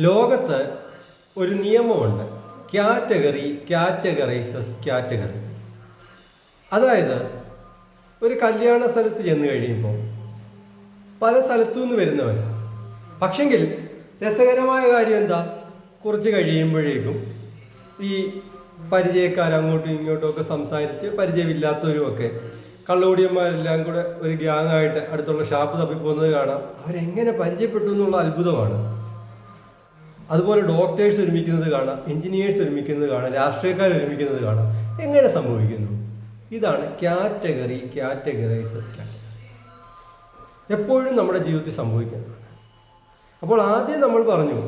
ലോകത്ത് ഒരു നിയമമുണ്ട്. കാറ്റഗറി കാറ്റഗറൈസസ് കാറ്റഗറി അതായത് ഒരു കല്യാണ സ്ഥലത്ത് ചെന്ന് കഴിയുമ്പോൾ പല സ്ഥലത്തു നിന്ന് വരുന്നവർ പക്ഷെങ്കിൽ രസകരമായ കാര്യം എന്താ? കുറച്ച് കഴിയുമ്പോഴേക്കും ഈ പരിചയക്കാർ അങ്ങോട്ടും ഇങ്ങോട്ടും ഒക്കെ സംസാരിച്ച് പരിചയമില്ലാത്തവരുമൊക്കെ കള്ളുകൂടിയന്മാരെല്ലാം കൂടെ ഒരു ഗ്യാങ്ങായിട്ട് അടുത്തുള്ള ഷാപ്പ് തപ്പിപ്പോകുന്നത് കാണാം. അവരെങ്ങനെ പരിചയപ്പെട്ടു എന്നുള്ള അത്ഭുതമാണ്. അതുപോലെ ഡോക്ടേഴ്സ് ഒരുമിക്കുന്നത് കാണാം എഞ്ചിനീയേഴ്സ് ഒരുമിക്കുന്നത് കാണാം രാഷ്ട്രീയക്കാർ ഒരുമിക്കുന്നത് കാണാം. എങ്ങനെ സംഭവിക്കുന്നു? ഇതാണ് കാറ്റഗറി കാറ്റഗറൈസസ് കാറ്റഗറി എപ്പോഴും നമ്മുടെ ജീവിതത്തിൽ സംഭവിക്കുന്നതാണ് അപ്പോൾ ആദ്യം നമ്മൾ പറഞ്ഞു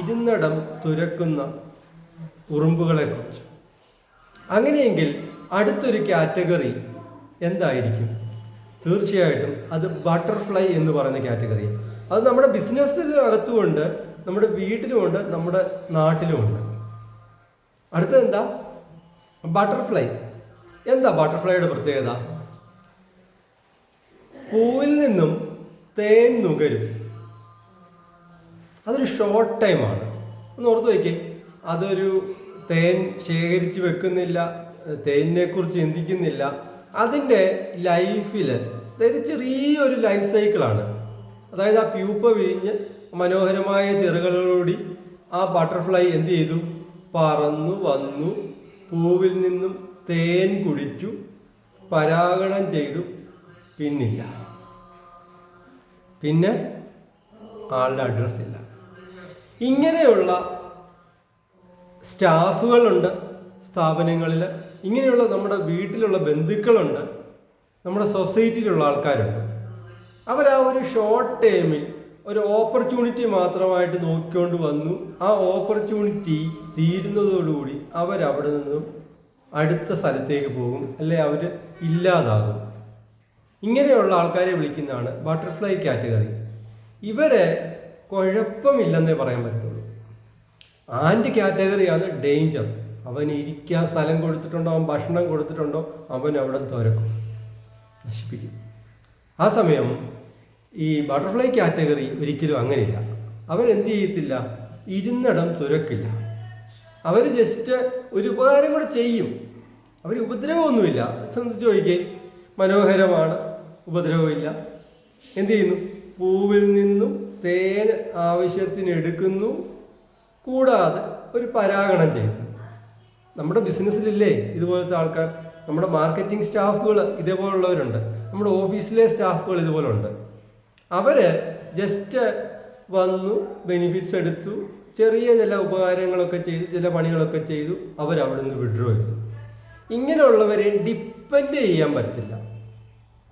ഇരുന്നടം തുരക്കുന്ന ഉറുമ്പുകളെക്കുറിച്ച്. അങ്ങനെയെങ്കിൽ അടുത്തൊരു കാറ്റഗറി എന്തായിരിക്കും? തീർച്ചയായിട്ടും അത് ബട്ടർഫ്ലൈ എന്ന് പറയുന്ന കാറ്റഗറി അത് നമ്മുടെ ബിസിനസ്സിനകത്തുമുണ്ട് നമ്മുടെ വീട്ടിലുമുണ്ട് നമ്മുടെ നാട്ടിലുമുണ്ട്. അടുത്തത് എന്താ? ബട്ടർഫ്ലൈ. എന്താ ബട്ടർഫ്ലൈയുടെ പ്രത്യേകത? പൂവിൽ നിന്നും തേൻ നുകരും. അതൊരു ഷോർട്ട് ടൈമാണ് ഒന്ന് ഓർത്ത് വയ്ക്കേ അതൊരു തേൻ ശേഖരിച്ച് വെക്കുന്നില്ല തേനിനെ കുറിച്ച് ചിന്തിക്കുന്നില്ല. അതിന്റെ ലൈഫിൽ അതായത് ചെറിയൊരു ലൈഫ് സൈക്കിളാണ് അതായത് ആ പ്യൂപ്പ വിരിഞ്ഞ് മനോഹരമായ ചെറുകളോടി ആ ബട്ടർഫ്ലൈ എന്ത് ചെയ്തു? പറന്നു വന്നു. പൂവിൽ നിന്നും തേൻ കുടിച്ചു. പരാഗണം ചെയ്തു. പിന്നില്ല. പിന്നെ ആളുടെ അഡ്രസ് ഇല്ല. ഇങ്ങനെയുള്ള സ്റ്റാഫുകളുണ്ട് സ്ഥാപനങ്ങളിൽ ഇങ്ങനെയുള്ള നമ്മുടെ വീട്ടിലുള്ള ബന്ധുക്കളുണ്ട്. നമ്മുടെ സൊസൈറ്റിയിലുള്ള ആൾക്കാരുണ്ട്. അവർ ആ ഒരു ഷോർട്ട് ടൈമിൽ ഒരു ഓപ്പർച്യൂണിറ്റി മാത്രമായിട്ട് നോക്കിക്കൊണ്ട് വന്നു. ആ ഓപ്പർച്യൂണിറ്റി തീരുന്നതോടുകൂടി അവരവിടെ നിന്നും അടുത്ത സ്ഥലത്തേക്ക് പോകും. അല്ലെ? അവർ ഇല്ലാതാകും. ഇങ്ങനെയുള്ള ആൾക്കാരെ വിളിക്കുന്നതാണ് ബട്ടർഫ്ലൈ കാറ്റഗറി ഇവരെ കുഴപ്പമില്ലെന്നേ പറയാൻ പറ്റത്തുള്ളൂ. ആൻഡ് കാറ്റഗറിയാണ് ഡേഞ്ചർ അവൻ ഇരിക്കാൻ സ്ഥലം കൊടുത്തിട്ടുണ്ടോ? അവൻ ഭക്ഷണം കൊടുത്തിട്ടുണ്ടോ? അവൻ അവിടെ തുരക്കും. നശിപ്പിക്കും. ആ സമയം ഈ ബട്ടർഫ്ലൈ കാറ്റഗറി ഒരിക്കലും അങ്ങനെയില്ല. അവരെന്ത് ചെയ്യത്തില്ല? ഇരുന്നിടം തുരക്കില്ല. അവർ ജസ്റ്റ് ഒരു ഉപകാരം കൂടെ ചെയ്യും. അവർ ഉപദ്രവമൊന്നുമില്ല. ശ്രദ്ധിച്ച് ചോദിക്കേ മനോഹരമാണ്. ഉപദ്രവമില്ല. എന്ത് ചെയ്യുന്നു? പൂവിൽ നിന്നും തേൻ ആവശ്യത്തിന് എടുക്കുന്നു. കൂടാതെ ഒരു പരാഗണം ചെയ്യുന്നു. നമ്മുടെ ബിസിനസ്സിലില്ലേ ഇതുപോലത്തെ ആൾക്കാർ? നമ്മുടെ മാർക്കറ്റിംഗ് സ്റ്റാഫുകൾ ഇതേപോലുള്ളവരുണ്ട്. നമ്മുടെ ഓഫീസിലെ സ്റ്റാഫുകൾ ഇതുപോലെ ഉണ്ട് അവർ ജസ്റ്റ് വന്നു ബെനിഫിറ്റ്സ് എടുത്തു ചെറിയ ചില ഉപകാരങ്ങളൊക്കെ ചെയ്തു ചില പണികളൊക്കെ ചെയ്തു അവരവിടെ നിന്ന് വിഡ്രോ ചെയ്തു. ഇങ്ങനെയുള്ളവരെ ഡിപ്പെൻഡ് ചെയ്യാൻ പറ്റത്തില്ല.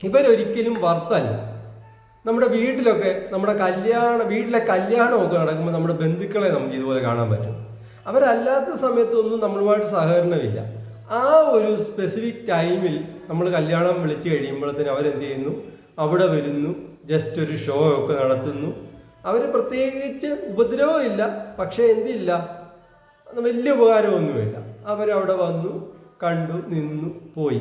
ഇവരൊരിക്കലും വർത്തല്ല നമ്മുടെ വീട്ടിലൊക്കെ നമ്മുടെ കല്യാണ വീട്ടിലെ കല്യാണമൊക്കെ നടക്കുമ്പോൾ നമ്മുടെ ബന്ധുക്കളെ നമുക്ക് ഇതുപോലെ കാണാൻ പറ്റും. അവരല്ലാത്ത സമയത്തൊന്നും നമ്മളുമായിട്ട് സഹകരണമില്ല. ആ ഒരു സ്പെസിഫിക് ടൈമിൽ നമ്മൾ കല്യാണം വിളിച്ചു കഴിയുമ്പോഴത്തേന് അവരെന്ത് ചെയ്യുന്നു? അവിടെ വരുന്നു. ജസ്റ്റ് ഒരു ഷോ ഒക്കെ നടത്തുന്നു. അവർ പ്രത്യേകിച്ച് ഉപദ്രവമില്ല. പക്ഷേ എന്തില്ല? വലിയ ഉപകാരമൊന്നുമില്ല. അവരവിടെ വന്നു കണ്ടു നിന്നു പോയി.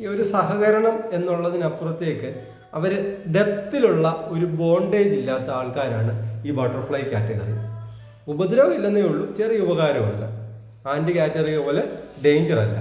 ഈ ഒരു സഹകരണം എന്നുള്ളതിനപ്പുറത്തേക്ക് അവർ ഡെപ്തിലുള്ള ഒരു ബോണ്ടേജ് ഇല്ലാത്ത ആൾക്കാരാണ് ഈ ബട്ടർഫ്ലൈ കാറ്റഗറി ഉപദ്രവം ഇല്ലെന്നേ ഉള്ളൂ. ചെറിയ ഉപകാരമുണ്ട് ആന്റി കാറ്റഗറി പോലെ ഡേഞ്ചർ അല്ല.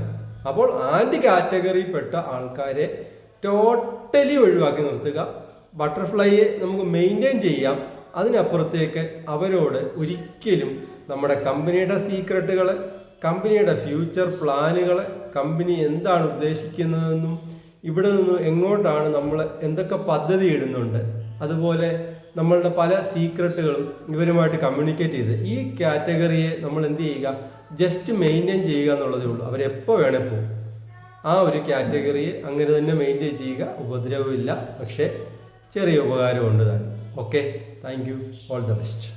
അപ്പോൾ ആന്റി കാറ്റഗറിയിൽപ്പെട്ട ആൾക്കാരെ ടോട്ടലി ഒഴിവാക്കി നിർത്തുക. ബട്ടർഫ്ലൈയെ നമുക്ക് മെയിന്റെയിൻ ചെയ്യാം. അതിനപ്പുറത്തേക്ക് അവരോട് ഒരിക്കലും നമ്മുടെ കമ്പനിയുടെ സീക്രട്ടുകൾ കമ്പനിയുടെ ഫ്യൂച്ചർ പ്ലാനുകൾ കമ്പനി എന്താണ് ഉദ്ദേശിക്കുന്നതെന്നും ഇവിടെ നിന്ന് എങ്ങോട്ടാണ് നമ്മൾ എന്തൊക്കെ പദ്ധതി ഇടുന്നുണ്ട് അതുപോലെ നമ്മളുടെ പല സീക്രട്ടുകളും ഇവരുമായിട്ട് കമ്മ്യൂണിക്കേറ്റ് ചെയ്ത് ഈ കാറ്റഗറിയെ നമ്മൾ എന്ത് ചെയ്യുക ജസ്റ്റ് മെയിന്റെയിൻ ചെയ്യുക എന്നുള്ളതേ ഉള്ളൂ. അവരെപ്പോൾ വേണേൽ പോകും. ആ ഒരു കാറ്റഗറി അങ്ങനെ തന്നെ മെയിന്റെയിൻ ചെയ്യുക. ഉപദ്രവമില്ല. പക്ഷേ ചെറിയ ഉപകാരമുണ്ട് താൻ. Okay thank you all the best